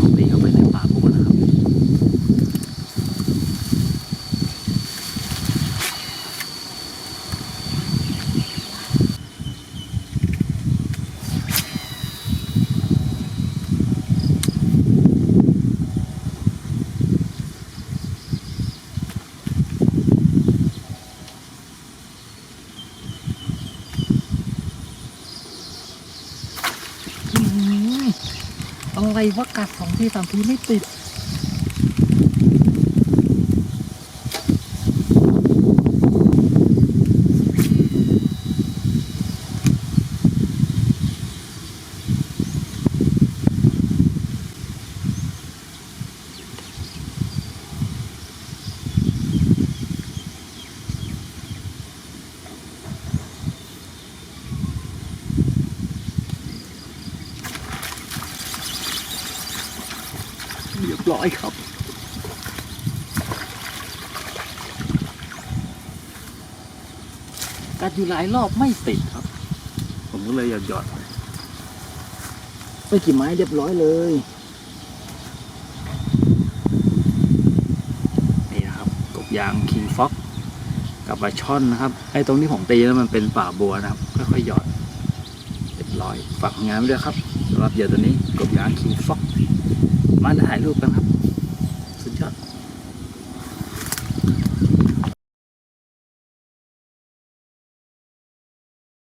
donde yo me. อะไรวะกัดสองทีสามทีไม่ติด เรียบร้อยครับ กัดอยู่หลายรอบไม่ติดครับ ผมก็เลยหยอดหยอดไปไปกี่ไม้เรียบร้อยเลยนี่นะครับกบยางคิงฟ็อกกับปลาช่อนนะครับไอ้ตรงที่ผมตีแล้วมันเป็นป่าบัวนะครับค่อยๆหยอดเรียบร้อยฝากงานด้วยครับ สำหรับเหยื่อตัวนี้กบยางคิงฟ็อกมาถ่ายรูปกันครับ